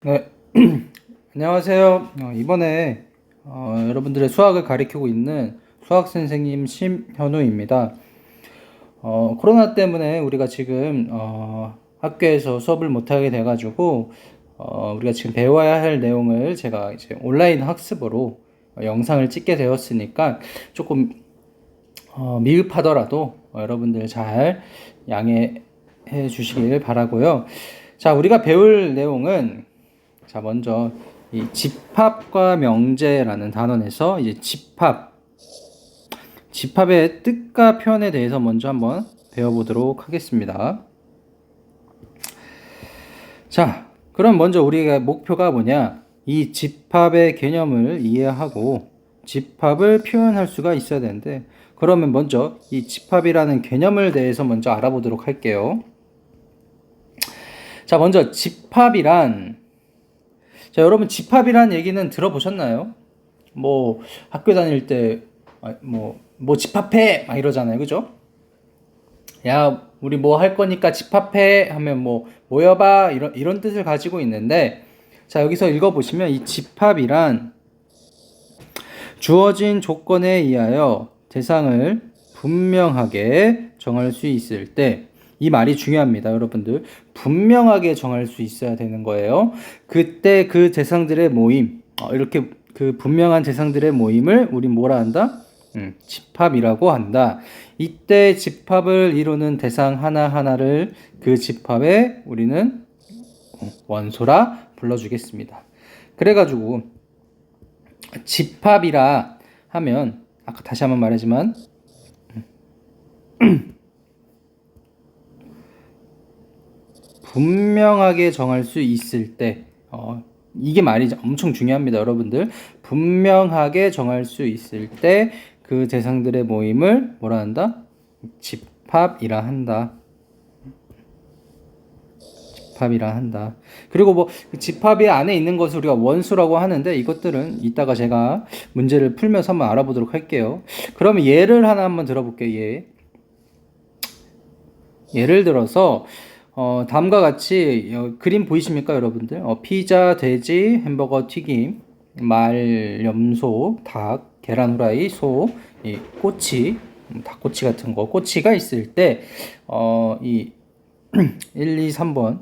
네, 안녕하세요. 어, 이번에 어, 여러분들의 수학을 가리키고 있는 수학 선생님 심현우입니다. 어, 코로나 때문에 우리가 지금 어, 학교에서 수업을 못하게 돼가지고 어, 우리가 지금 배워야 할 내용을 제가 이제 온라인 학습으로 어, 영상을 찍게 되었으니까 조금 어, 미흡하더라도 어, 여러분들 잘 양해해 주시길 바라고요. 자, 우리가 배울 내용은 자, 먼저 이 집합과 명제라는 단원에서 이제 집합, 집합의 뜻과 표현에 대해서 먼저 한번 배워보도록 하겠습니다. 자, 그럼 먼저 우리가 목표가 뭐냐? 이 집합의 개념을 이해하고 집합을 표현할 수가 있어야 되는데, 그러면 먼저 이 집합이라는 개념을 대해서 먼저 알아보도록 할게요. 자, 먼저 집합이란 자, 여러분 집합이란 얘기는 들어보셨나요? 뭐 학교 다닐 때 뭐뭐 뭐 집합해 막 이러잖아요. 그죠? 야, 우리 뭐 할 거니까 집합해 하면 뭐 모여봐 이런 이런 뜻을 가지고 있는데 자, 여기서 읽어 보시면 이 집합이란 주어진 조건에 의하여 대상을 분명하게 정할 수 있을 때 이 말이 중요합니다, 여러분들. 분명하게 정할 수 있어야 되는 거예요. 그때 그 대상들의 모임, 어, 이렇게 그 분명한 대상들의 모임을 우리 뭐라 한다? 음, 집합이라고 한다. 이때 집합을 이루는 대상 하나하나를 그 집합에 우리는 원소라 불러주겠습니다. 그래가지고 집합이라 하면 아까 다시 한번 말하지만 분명하게 정할 수 있을 때 어, 이게 말이 엄청 중요합니다, 여러분들. 분명하게 정할 수 있을 때그 대상들의 모임을 뭐라 한다? 집합이라 한다. 집합이라 한다. 그리고 뭐 집합이 안에 있는 것을 우리가 원수라고 하는데 이것들은 이따가 제가 문제를 풀면서 한번 알아보도록 할게요. 그러면 예를 하나 한번 들어볼게요. 예. 예를 들어서 어, 다음과 같이 어, 그림 보이십니까, 여러분들? 어, 피자, 돼지, 햄버거, 튀김, 말, 염소, 닭, 계란 후라이, 소, 이 꼬치, 음, 닭꼬치 같은 거, 꼬치가 있을 때, 어, 이 1, 2, 3번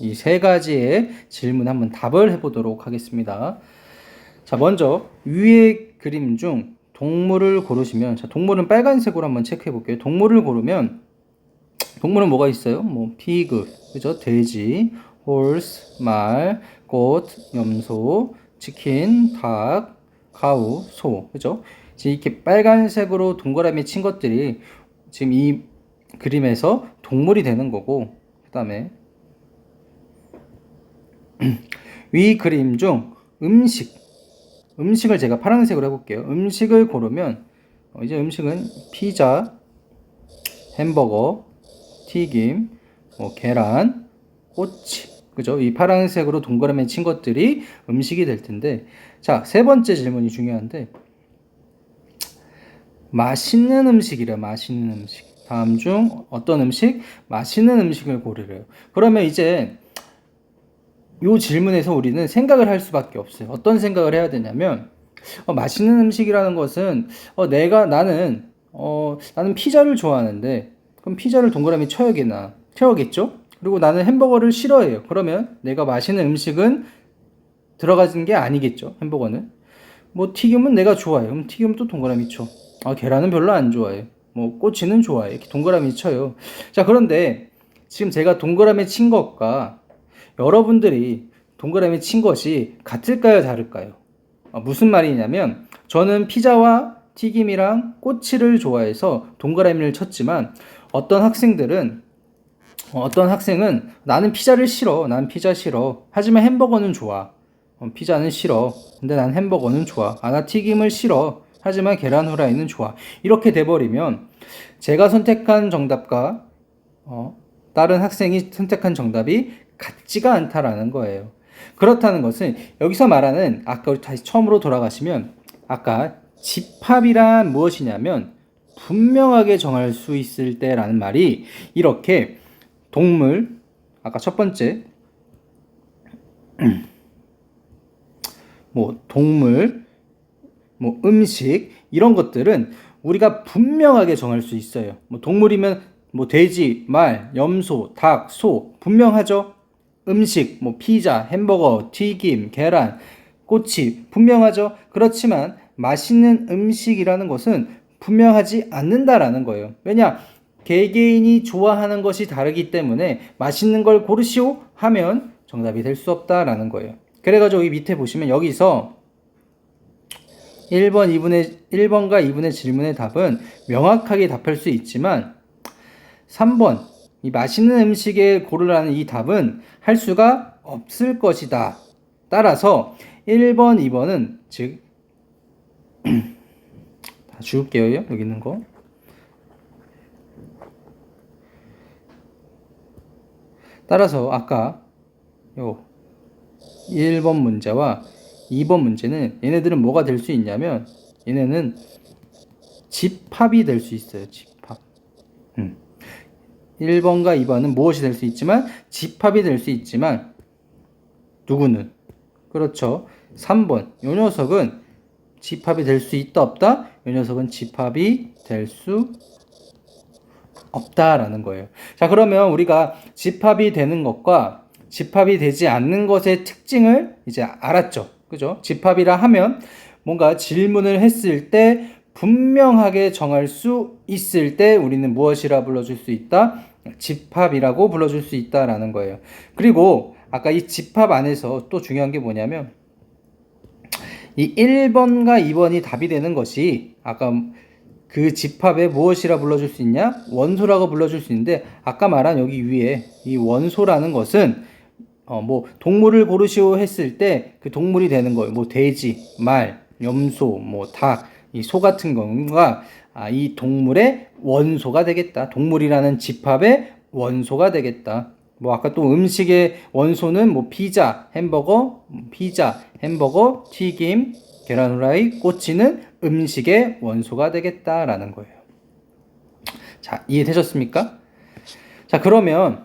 이 세 가지의 질문 한번 답을 해보도록 하겠습니다. 자, 먼저 위의 그림 중 동물을 고르시면, 자, 동물은 빨간색으로 한번 체크해 볼게요. 동물을 고르면 동물은 뭐가 있어요? 뭐 피그, 그죠? 돼지, 홀스, 말, 꽃, 염소, 치킨, 닭, 가우, 소, 그죠? 지금 이렇게 빨간색으로 동그라미 친 것들이 지금 이 그림에서 동물이 되는 거고, 그 다음에 위 그림 중 음식, 음식을 제가 파란색으로 해볼게요. 음식을 고르면 어, 이제 음식은 피자, 햄버거, 튀김, 뭐 계란, 꼬치, 그죠? 이 파란색으로 동그라미 친 것들이 음식이 될 텐데, 자, 세 번째 질문이 중요한데, 맛있는 음식이래, 맛있는 음식. 다음 중 어떤 음식? 맛있는 음식을 고르래요. 그러면 이제 이 질문에서 우리는 생각을 할 수밖에 없어요. 어떤 생각을 해야 되냐면, 어, 맛있는 음식이라는 것은 어, 내가 나는 어, 나는 피자를 좋아하는데 그럼 피자를 동그라미 쳐야겠나? 쳐야겠죠? 그리고 나는 햄버거를 싫어해요. 그러면 내가 마시는 음식은 들어가는 게 아니겠죠? 햄버거는. 뭐 튀김은 내가 좋아해요. 그럼 튀김은 또 동그라미 쳐. 아, 계란은 별로 안 좋아해요. 뭐 꼬치는 좋아해. 이렇게 동그라미 쳐요. 자, 그런데 지금 제가 동그라미 친 것과 여러분들이 동그라미 친 것이 같을까요? 다를까요? 아, 무슨 말이냐면 저는 피자와 튀김이랑 꼬치를 좋아해서 동그라미를 쳤지만 어떤 학생들은 어, 어떤 학생은 나는 피자를 싫어. 난 피자 싫어. 하지만 햄버거는 좋아. 어, 피자는 싫어. 근데 난 햄버거는 좋아. 아, 나 튀김을 싫어. 하지만 계란 후라이는 좋아. 이렇게 돼버리면 제가 선택한 정답과 어, 다른 학생이 선택한 정답이 같지가 않다라는 거예요. 그렇다는 것은 여기서 말하는 아까 다시 처음으로 돌아가시면 아까 집합이란 무엇이냐면 분명하게 정할 수 있을 때라는 말이 이렇게 동물 아까 첫 번째 뭐 동물, 뭐 음식 이런 것들은 우리가 분명하게 정할 수 있어요. 뭐 동물이면 뭐 돼지, 말, 염소, 닭, 소 분명하죠. 음식, 뭐 피자, 햄버거, 튀김, 계란, 꼬치 분명하죠. 그렇지만 맛있는 음식이라는 것은 분명하지 않는다라는 거예요. 왜냐? 개개인이 좋아하는 것이 다르기 때문에 맛있는 걸 고르시오 하면 정답이 될 수 없다라는 거예요. 그래가지고 여기 밑에 보시면 여기서 1번, 2분의 1번과 2분의 질문의 답은 명확하게 답할 수 있지만 3번 이 맛있는 음식에 고르라는 이 답은 할 수가 없을 것이다. 따라서 1번, 2번은 즉 다 지울게요. 여기 있는 거. 따라서 아까 요 1번 문제와 2번 문제는 얘네들은 뭐가 될 수 있냐면 얘네는 집합이 될 수 있어요. 집합. 음. 1번과 2번은 무엇이 될 수 있지만 집합이 될 수 있지만 누구는 그렇죠. 3번 요 녀석은 집합이 될 수 있다 없다? 요 녀석은 집합이 될 수 없다라는 거예요. 자, 그러면 우리가 집합이 되는 것과 집합이 되지 않는 것의 특징을 이제 알았죠. 그죠? 집합이라 하면 뭔가 질문을 했을 때 분명하게 정할 수 있을 때 우리는 무엇이라 불러줄 수 있다? 집합이라고 불러줄 수 있다라는 거예요. 그리고 아까 이 집합 안에서 또 중요한 게 뭐냐면 이 1번과 2번이 답이 되는 것이 아까 그 집합에 무엇이라 불러줄 수 있냐? 원소라고 불러줄 수 있는데 아까 말한 여기 위에 이 원소라는 것은 어 뭐 동물을 고르시오 했을 때 그 동물이 되는 거예요. 뭐 돼지, 말, 염소, 뭐 닭, 이 소 같은 경우가 아, 이 동물의 원소가 되겠다. 동물이라는 집합의 원소가 되겠다. 뭐 아까 또 음식의 원소는 뭐 피자, 햄버거, 피자, 햄버거, 튀김, 계란 후라이, 꼬치는 음식의 원소가 되겠다라는 거예요. 자, 이해되셨습니까? 자, 그러면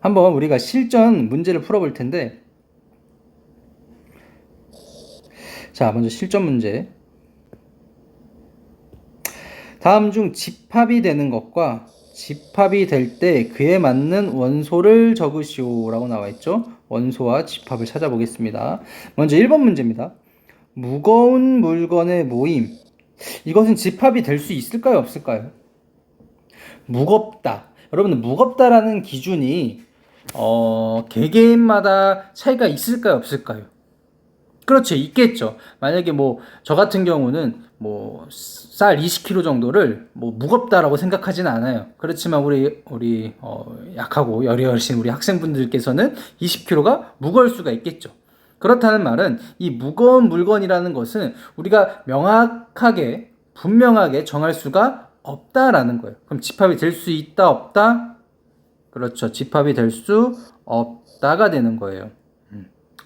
한번 우리가 실전 문제를 풀어볼 텐데 자, 먼저 실전 문제. 다음 중 집합이 되는 것과 집합이 될 때 그에 맞는 원소를 적으시오라고 나와 있죠. 원소와 집합을 찾아보겠습니다. 먼저 1번 문제입니다. 무거운 물건의 모임. 이것은 집합이 될 수 있을까요? 없을까요? 무겁다. 여러분들 무겁다라는 기준이 어, 개개인마다 차이가 있을까요? 없을까요? 그렇죠. 있겠죠. 만약에 뭐 저 같은 경우는 뭐 쌀 20kg 정도를 뭐 무겁다라고 생각하지는 않아요. 그렇지만 우리 우리 어 약하고 어리신 우리 학생분들께서는 20kg가 무거울 수가 있겠죠. 그렇다는 말은 이 무거운 물건이라는 것은 우리가 명확하게 분명하게 정할 수가 없다라는 거예요. 그럼 집합이 될 수 있다 없다? 그렇죠. 집합이 될 수 없다가 되는 거예요.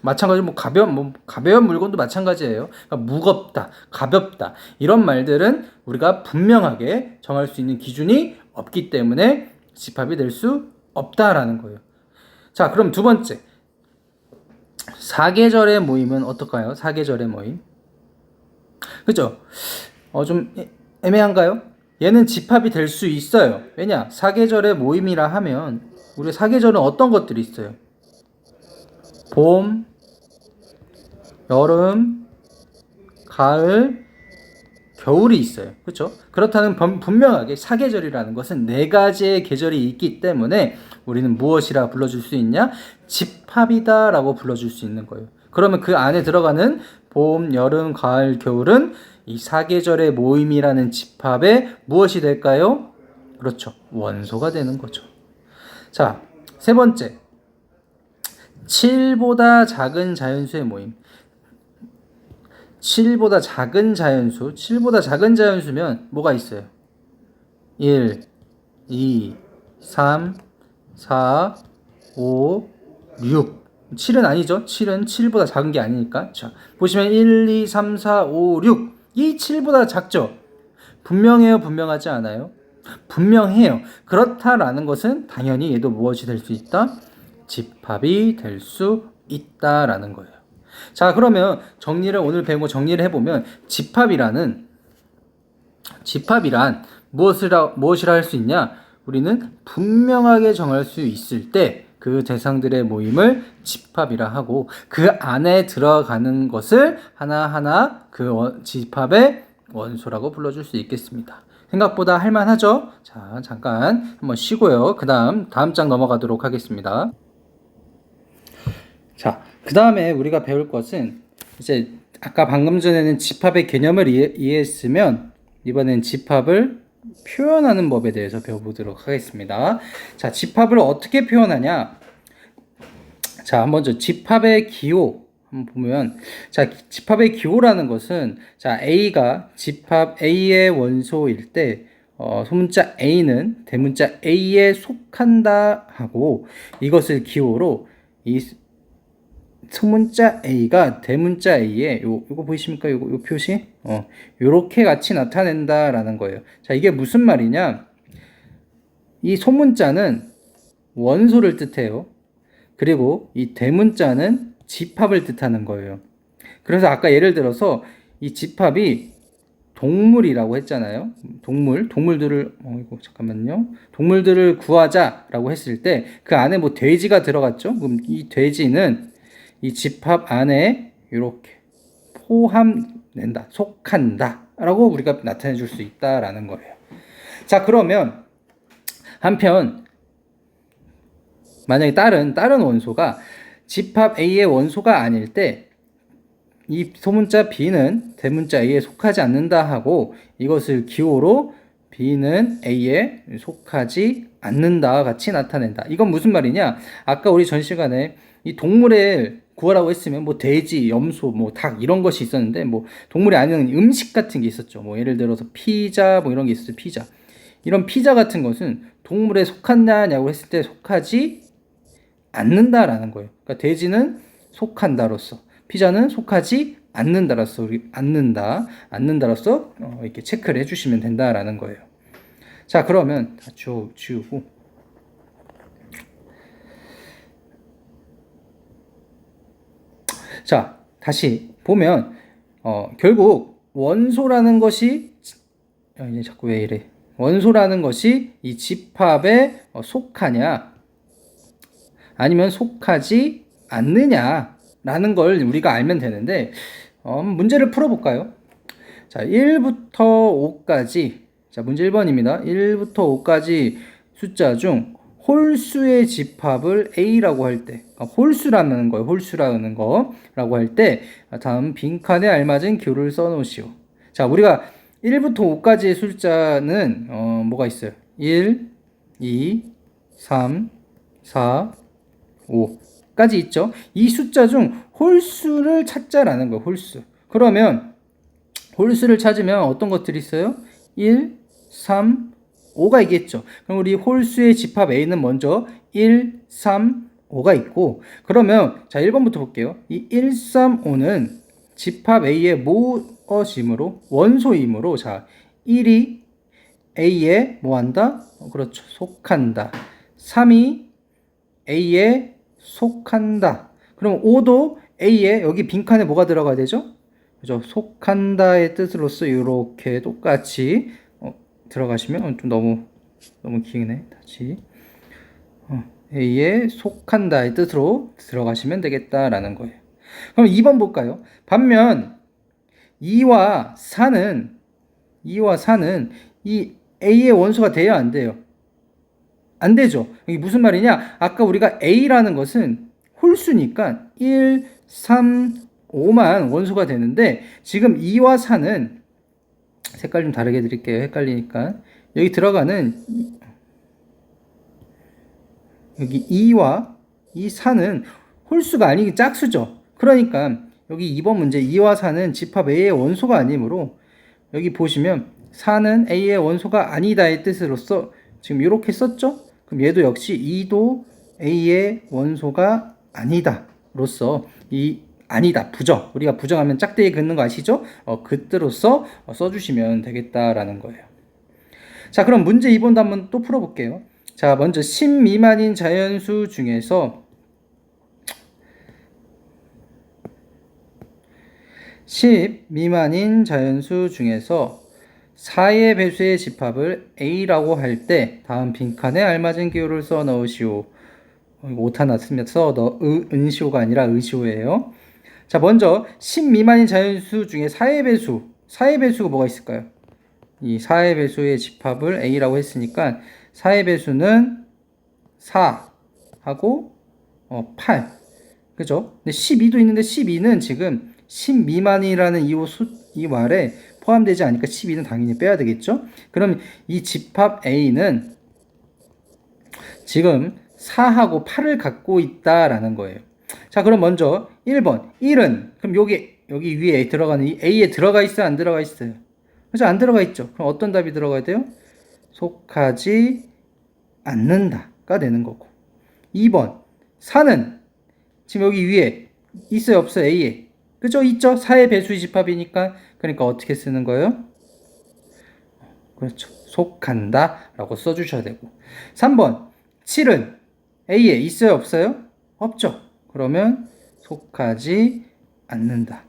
마찬가지로 뭐 가벼운 뭐 가벼운 물건도 마찬가지예요. 그러니까 무겁다, 가볍다 이런 말들은 우리가 분명하게 정할 수 있는 기준이 없기 때문에 집합이 될 수 없다라는 거예요. 자, 그럼 두 번째 사계절의 모임은 어떨까요? 사계절의 모임. 그죠? 어, 좀 애- 애매한가요? 얘는 집합이 될 수 있어요. 왜냐? 사계절의 모임이라 하면 우리 사계절은 어떤 것들이 있어요? 봄, 여름, 가을, 겨울이 있어요. 그렇죠? 그렇다는 분- 분명하게 사계절이라는 것은 네 가지의 계절이 있기 때문에 우리는 무엇이라 불러줄 수 있냐? 집합이다라고 불러줄 수 있는 거예요. 그러면 그 안에 들어가는 봄, 여름, 가을, 겨울은 이 사계절의 모임이라는 집합의 무엇이 될까요? 그렇죠. 원소가 되는 거죠. 자, 세 번째. 7보다 작은 자연수의 모임. 7보다 작은 자연수, 7보다 작은 자연수면 뭐가 있어요? 1, 2, 3, 4, 5, 6. 7은 아니죠? 7은 7보다 작은 게 아니니까. 자, 보시면 1, 2, 3, 4, 5, 6. 이 7보다 작죠? 분명해요? 분명하지 않아요? 분명해요. 그렇다라는 것은 당연히 얘도 무엇이 될 수 있다? 집합이 될 수 있다라는 거예요. 자, 그러면 정리를 오늘 배운 거 정리를 해보면 집합이라는 집합이란 무엇이라 무엇이라 할 수 있냐? 우리는 분명하게 정할 수 있을 때 그 대상들의 모임을 집합이라 하고 그 안에 들어가는 것을 하나하나 그 원- 집합의 원소라고 불러줄 수 있겠습니다. 생각보다 할만하죠? 자, 잠깐 한번 쉬고요. 그 다음, 다음 장 넘어가도록 하겠습니다. 자, 그 다음에 우리가 배울 것은 이제 아까 방금 전에는 집합의 개념을 이해, 이해 했으면 이번엔 집합을 표현하는 법에 대해서 배워보도록 하겠습니다. 자, 집합을 어떻게 표현하냐? 자, 먼저 집합의 기호 한번 보면 자, 집합의 기호라는 것은 자, A가 집합 A의 원소일 때 어, 소문자 A는 대문자 A에 속한다 하고 이것을 기호로 이 소문자 A가 대문자 A에 요 이거 보이십니까? 요거 요 표시? 어. 요렇게 같이 나타낸다라는 거예요. 자, 이게 무슨 말이냐? 이 소문자는 원소를 뜻해요. 그리고 이 대문자는 집합을 뜻하는 거예요. 그래서 아까 예를 들어서 이 집합이 동물이라고 했잖아요. 동물, 동물들을 어 이거 잠깐만요. 동물들을 구하자라고 했을 때 그 안에 뭐 돼지가 들어갔죠. 그럼 이 돼지는 이 집합 안에 이렇게 포함된다, 속한다 라고 우리가 나타내 줄 수 있다라는 거예요. 자, 그러면 한편 만약에 다른 다른 원소가 집합 A의 원소가 아닐 때 이 소문자 B는 대문자 A에 속하지 않는다 하고 이것을 기호로 B는 A에 속하지 않는다와 같이 나타낸다. 이건 무슨 말이냐? 아까 우리 전 시간에 이 동물을 구하라고 했으면 뭐 돼지, 염소, 뭐 닭 이런 것이 있었는데 뭐 동물이 아닌 음식 같은 게 있었죠. 뭐 예를 들어서 피자 뭐 이런 게 있었죠. 피자. 이런 피자 같은 것은 동물에 속한다냐고 했을 때 속하지 않는다라는 거예요. 그러니까 돼지는 속한다로서 피자는 속하지 않는다로서 않는다 않는다로서 어, 이렇게 체크를 해주시면 된다라는 거예요. 자 그러면 다 지우, 지우고 자 다시 보면 어, 결국 원소라는 것이 야, 이제 자꾸 왜 이래. 원소라는 것이 이 집합에 어, 속하냐? 아니면 속하지 않느냐라는 걸 우리가 알면 되는데 어, 문제를 풀어볼까요? 자 1부터 5까지. 자 문제 1번입니다. 1부터 5까지 숫자 중 홀수의 집합을 A라고 할 때, 그러니까 홀수라는 거예요. 홀수라는 거라고 할 때, 다음 빈칸에 알맞은 기호를 써놓으시오. 자, 우리가 1부터 5까지의 숫자는 어, 뭐가 있어요? 1, 2, 3, 4, 5까지 있죠. 이 숫자 중 홀수를 찾자라는 거예요. 홀수. 그러면 홀수를 찾으면 어떤 것들이 있어요? 1, 3, 5가 있겠죠. 그럼 우리 홀수의 집합 A는 먼저 1, 3, 5가 있고 그러면 자 1번부터 볼게요. 이 1, 3, 5는 집합 A의 무엇이므로 원소이므로 자 1이 A에 뭐한다? 어, 그렇죠. 속한다. 3이 A에 속한다. 그럼 5도 A에 여기 빈칸에 뭐가 들어가야 되죠? 그죠? 속한다의 뜻으로서 이렇게 똑같이 어, 들어가시면 좀 너무 너무 기네. 다시 어, A에 속한다의 뜻으로 들어가시면 되겠다라는 거예요. 그럼 2번 볼까요? 반면 2와 4는 2와 4는 이 A의 원소가 돼야 안 돼요. 안 되죠. 이게 무슨 말이냐? 아까 우리가 A라는 것은 홀수니까 1, 3, 5만 원소가 되는데 지금 2와 4는 색깔 좀 다르게 드릴게요. 헷갈리니까. 여기 들어가는 이- 여기 2와 이 4는 홀수가 아니기 짝수죠. 그러니까 여기 2번 문제 2와 4는 집합 A의 원소가 아니므로 여기 보시면 4는 A의 원소가 아니다의 뜻으로서 지금 이렇게 썼죠? 그럼 얘도 역시 2도 A의 원소가 아니다로서 이 아니다 부정 우리가 부정하면 짝대기 긋는 거 아시죠? 어, 긋으로써 어, 써주시면 되겠다라는 거예요. 자 그럼 문제 2번도 한번 또 풀어볼게요. 자 먼저 10 미만인 자연수 중에서 10 미만인 자연수 중에서 4의 배수의 집합을 A라고 할 때 다음 빈칸에 알맞은 기호를 써 넣으시오. 오타 났으면서 너 의, 은시오가 아니라 의시오예요. 자, 먼저 10 미만인 자연수 중에 4의 배수. 4의 배수가 뭐가 있을까요? 이 4의 배수의 집합을 A라고 했으니까 4의 배수는 4 하고 어, 8. 그죠? 근데 12도 있는데 12는 지금 10 미만이라는 이, 수, 이 말에 포함되지 않으니까 12는 당연히 빼야 되겠죠? 그럼 이 집합 A는 지금 4하고 8을 갖고 있다라는 거예요. 자, 그럼 먼저 1번. 1은 그럼 여기 여기 위에 들어가는 이 A에 들어가 있어요, 안 들어가 있어요? 그죠? 안 들어가 있죠. 그럼 어떤 답이 들어가야 돼요? 속하지 않는다가 되는 거고. 2번. 4는 지금 여기 위에 있어요, 없어요? A에. 그죠? 있죠? 4의 배수 집합이니까. 그러니까 어떻게 쓰는 거예요? 그렇죠. 속한다 라고 써주셔야 되고. 3번. 7은 A에 있어요, 없어요? 없죠. 그러면 속하지 않는다.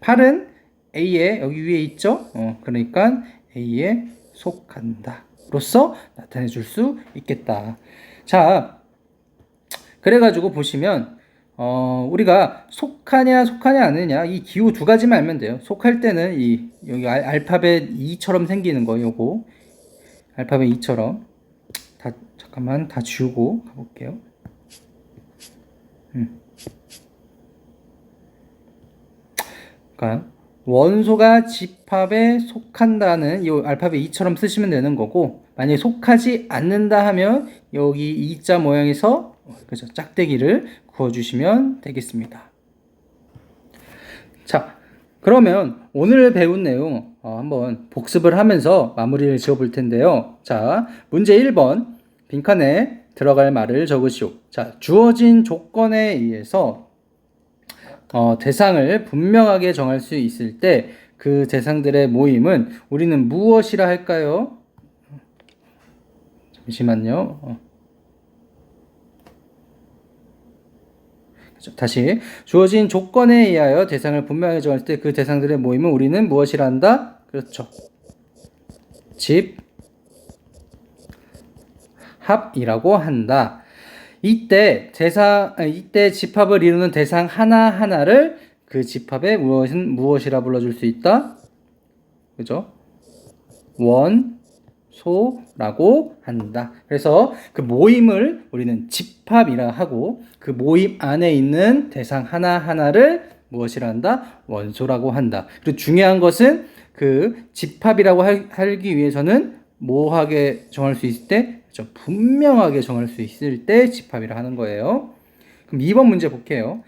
8은 A에 여기 위에 있죠? 어, 그러니까 A에 속한다. 로서 나타내 줄 수 있겠다. 자, 그래가지고 보시면 어, 우리가 속하냐 속하냐 아니냐 이 기호 두 가지만 알면 돼요. 속할 때는 이 여기 알, 알파벳 2처럼 생기는 거 요거 알파벳 2처럼 다 잠깐만 다 지우고 가볼게요. 음. 그러니까 원소가 집합에 속한다는 이 알파벳 2처럼 쓰시면 되는 거고 만약에 속하지 않는다 하면 여기 이자 모양에서 그죠 짝대기를 그어주시면 되겠습니다. 자 그러면 오늘 배운 내용 어, 한번 복습을 하면서 마무리를 지어 볼 텐데요. 자 문제 1번 빈칸에 들어갈 말을 적으시오. 자 주어진 조건에 의해서 어, 대상을 분명하게 정할 수 있을 때 그 대상들의 모임은 우리는 무엇이라 할까요? 잠시만요. 어. 다시 주어진 조건에 의하여 대상을 분명하게 정할 때 그 대상들의 모임은 우리는 무엇이라 한다? 그렇죠. 집 합이라고 한다. 이때 대상 이때 집합을 이루는 대상 하나 하나를 그 집합의 무엇은 무엇이라 불러줄 수 있다. 그죠? 원소라고 한다. 그래서 그 모임을 우리는 집합이라 하고 그 모임 안에 있는 대상 하나 하나를 무엇이라 한다? 원소라고 한다. 그리고 중요한 것은 그 집합이라고 하기 위해서는 뭐하게 정할 수 있을 때 그렇죠? 분명하게 정할 수 있을 때 집합이라 하는 거예요. 그럼 2번 문제 볼게요.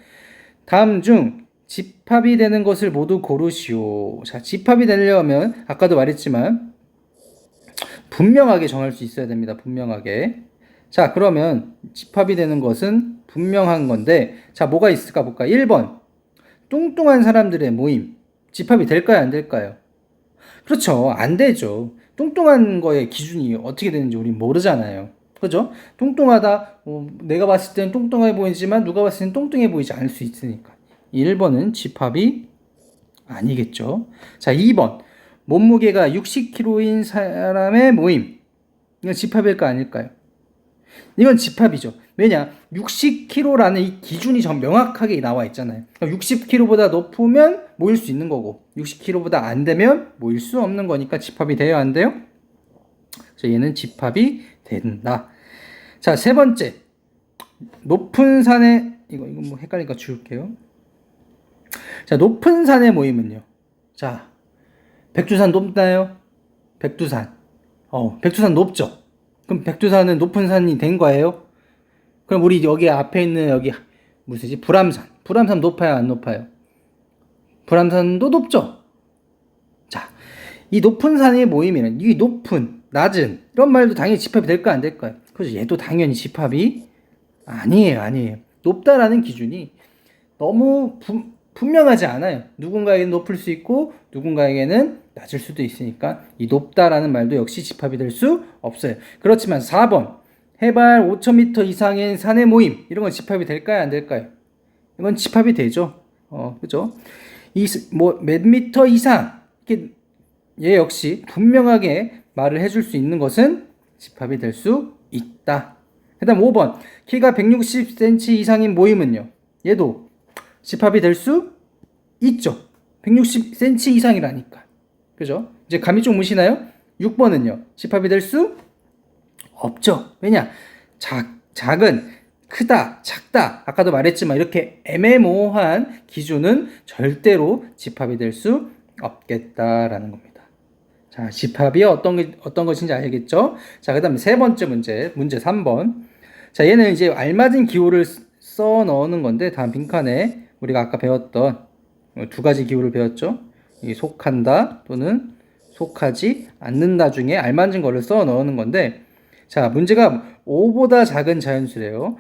다음 중 집합이 되는 것을 모두 고르시오. 자, 집합이 되려면 아까도 말했지만 분명하게 정할 수 있어야 됩니다. 분명하게. 자, 그러면 집합이 되는 것은 분명한 건데 자, 뭐가 있을까 볼까? 1번. 뚱뚱한 사람들의 모임. 집합이 될까요, 안 될까요? 그렇죠. 안 되죠. 뚱뚱한 거의 기준이 어떻게 되는지 우린 모르잖아요. 그죠? 뚱뚱하다, 어, 내가 봤을 땐 뚱뚱해 보이지만 누가 봤을 땐 뚱뚱해 보이지 않을 수 있으니까. 1번은 집합이 아니겠죠. 자, 2번. 몸무게가 60kg인 사람의 모임. 이건 집합일까 아닐까요? 이건 집합이죠. 왜냐? 60kg라는 이 기준이 좀 명확하게 나와 있잖아요. 60kg보다 높으면 모일 수 있는 거고, 60kg보다 안 되면 모일 수 없는 거니까 집합이 돼요, 안 돼요? 그래서 얘는 집합이 된다. 자, 세 번째. 높은 산에, 이거, 이거 뭐 헷갈리니까 지울게요. 자, 높은 산의 모임은요. 자, 백두산 높나요? 백두산. 어, 백두산 높죠? 그럼 백두산은 높은 산이 된 거예요? 그럼 우리 여기 앞에 있는 여기 무슨지 불암산. 불암산 높아요, 안 높아요? 불암산도 높죠? 자, 이 높은 산의 모임에는 이 높은, 낮은 이런 말도 당연히 집합이 될까 안 될까요? 그래서 얘도 당연히 집합이 아니에요, 아니에요. 높다라는 기준이 너무 부, 분명하지 않아요. 누군가에게는 높을 수 있고 누군가에게는 낮을 수도 있으니까 이 높다라는 말도 역시 집합이 될 수 없어요. 그렇지만 4번 해발 5,000m 이상의 산의 모임 이런 건 집합이 될까요? 안 될까요? 이건 집합이 되죠. 어, 그죠? 이뭐몇 미터 이상 이렇게 얘 역시 분명하게 말을 해줄 수 있는 것은 집합이 될 수 있다. 그다음 5번 키가 160cm 이상인 모임은요. 얘도 집합이 될 수 있죠. 160cm 이상이라니까. 그죠? 이제 감이 좀 오시나요? 6번은요. 집합이 될 수 없죠. 왜냐? 작, 작은, 크다, 작다. 아까도 말했지만 이렇게 애매모호한 기준은 절대로 집합이 될 수 없겠다라는 겁니다. 자, 집합이 어떤, 게- 어떤 것인지 알겠죠? 자, 그 다음에 세 번째 문제, 문제 3번. 자, 얘는 이제 알맞은 기호를 쓰- 써 넣는 건데, 다음 빈칸에 우리가 아까 배웠던 두 가지 기호를 배웠죠? 이 속한다 또는 속하지 않는다 중에 알맞은 거를 써 넣는 건데, 자, 문제가 5보다 작은 자연수래요.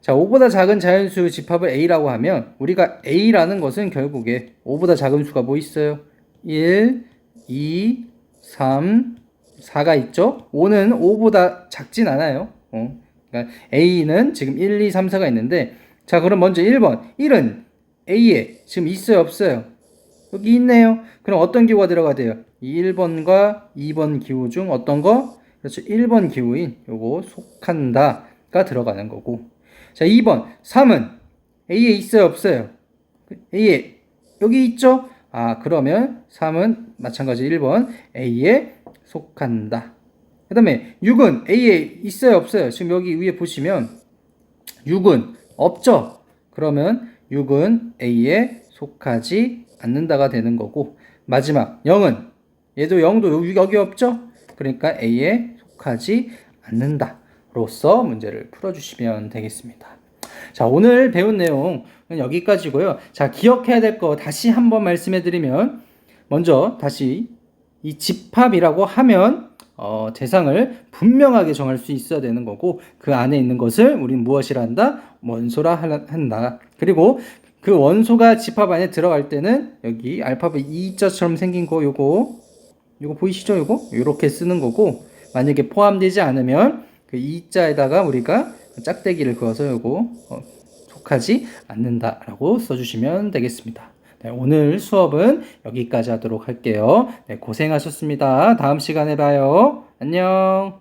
자, 5보다 작은 자연수 집합을 A라고 하면 우리가 A라는 것은 결국에 5보다 작은 수가 뭐 있어요? 1, 2, 3, 4가 있죠? 5는 5보다 작진 않아요. 어. 그러니까 A는 지금 1, 2, 3, 4가 있는데 자, 그럼 먼저 1번. 1은 A에 지금 있어요, 없어요? 여기 있네요. 그럼 어떤 기호가 들어가야 돼요? 이 1번과 2번 기호 중 어떤 거? 그렇죠. 1번 기호인 요거 속한다가 들어가는 거고. 자, 2번. 3은 A에 있어요, 없어요? A에 여기 있죠? 아, 그러면 3은 마찬가지 1번 A에 속한다. 그 다음에 6은 A에 있어요, 없어요? 지금 여기 위에 보시면 6은 없죠? 그러면 6은 A에 속하지 않는다가 되는 거고 마지막 0은 얘도 0도 여기, 여기 없죠? 그러니까 A에 속하지 않는다 로서 문제를 풀어주시면 되겠습니다. 자, 오늘 배운 내용은 여기까지고요. 자, 기억해야 될 거 다시 한번 말씀해 드리면 먼저 다시 이 집합이라고 하면 어, 대상을 분명하게 정할 수 있어야 되는 거고 그 안에 있는 것을 우리는 무엇이라 한다? 원소라 하- 한다. 그리고 그 원소가 집합 안에 들어갈 때는 여기 알파벳 E자처럼 생긴 거 요거 요거 보이시죠? 요거 요렇게 쓰는 거고 만약에 포함되지 않으면 그 E자에다가 우리가 짝대기를 그어서 요거 어, 속하지 않는다라고 써주시면 되겠습니다. 네, 오늘 수업은 여기까지 하도록 할게요. 네, 고생하셨습니다. 다음 시간에 봐요. 안녕.